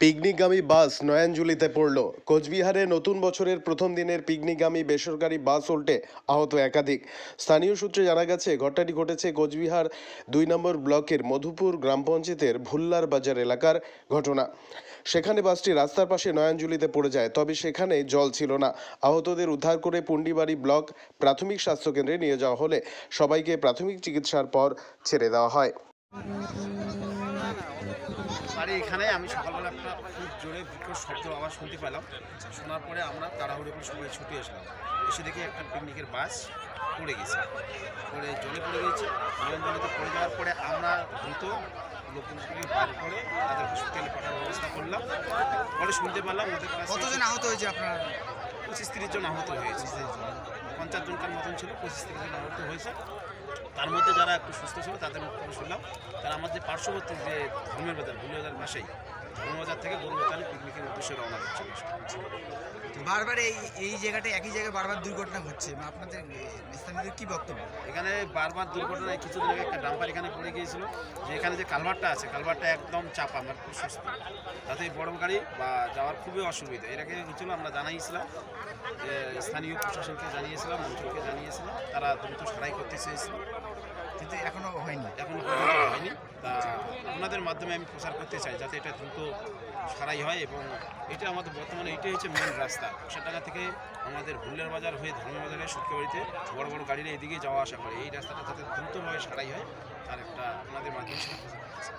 পিকনিকগামী বাস নয়াঞ্জলিতে পড়ল। কোচবিহারে নতুন বছরের প্রথম দিনের পিকনিকগামী বেসরকারি বাস উল্টে আহত একাধিক। স্থানীয় সূত্রে জানা গেছে, ঘটনাটি ঘটেছে কোচবিহার দুই নম্বর ব্লকের মধুপুর গ্রাম পঞ্চায়েতের ভুল্লার বাজার এলাকার ঘটনা। সেখানে বাসটি রাস্তার পাশে নয়াঞ্জলিতে পড়ে যায়, তবে সেখানে জল ছিল না। আহতদের উদ্ধার করে পুন্ডিবাড়ি ব্লক প্রাথমিক স্বাস্থ্যকেন্দ্রে নিয়ে যাওয়া হলে সবাইকে প্রাথমিক চিকিৎসার পর ছেড়ে দেওয়া হয়। বাড়ি এখানে আমি সকালবেলা একটা খুব জোরে বিকট শব্দ আওয়াজ শুনতে পেলাম। শোনার পরে আমরা তাড়াহুড়ো করে সবাই ছুটে আসলাম এসে দেখি একটা পিকনিকের বাস পড়ে গেছে। পরে জলে পড়ে গেছে। জলের জলেতে পড়ে যাওয়ার পরে আমরা দ্রুত লোকজনকে বার করে তাদের হসপিটালে পাঠানোর ব্যবস্থা করলাম। পরে শুনতে পেলাম ওদের কতজন আহত হয়েছে আপনার? পঁচিশ তিরিশ জন আহত হয়েছে। পঞ্চাশ জনকার মতন ছিল পঁচিশ তিরিশ জন আহত হয়েছে। তার মধ্যে যারা একটু সুস্থ ছিল তাদের মুখ থেকে শুনলাম। তারা আমাদের পার্শ্ববর্তী যে ধর্মের বাজার ভুলের বাজার পাশেই ধর্মবাজার থেকে গরুবাজারে পিকনিকের উদ্দেশ্যে রওনা হচ্ছিল বারবার এই এই জায়গাটা একই জায়গায় বারবার দুর্ঘটনা ঘটছে মানে আপনাদের স্থানীয়দের কি বক্তব্য? এখানে বারবার দুর্ঘটনায় কিছুদিন আগে একটা ডাম্পার এখানে পড়ে গিয়েছিল যে এখানে যে কালভারটা আছে কালভারটা একদম চাপা আমার খুব সুস্থ। তাতে বড় গাড়ি বা যাওয়ার খুবই অসুবিধা। এর আগে হয়েছিল আমরা জানাইছিলাম যে স্থানীয় প্রশাসনকে জানিয়েছিলাম মন্ত্রীকে জানিয়েছিলাম তারা দ্রুত সারাই করতে চেয়েছিল। কিন্তু এখনও হয়নি। এখনও হয়নি তা আপনাদের মাধ্যমে আমি প্রচার করতে চাই, যাতে এটা দ্রুত সারাই হয় এবং এটা আমাদের বর্তমানে এটাই হচ্ছে মেন রাস্তা। টাকা থেকে আমাদের ভুলের বাজার হয়ে ধর্মবাজারে সুটকেবাড়িতে বড় বড় গাড়িরা এদিকে যাওয়া আসা করে। এই রাস্তাটা যাতে দ্রুতভাবে সারাই হয়, তার একটা আপনাদের মাধ্যমে সেটা প্রচার করতে চাই।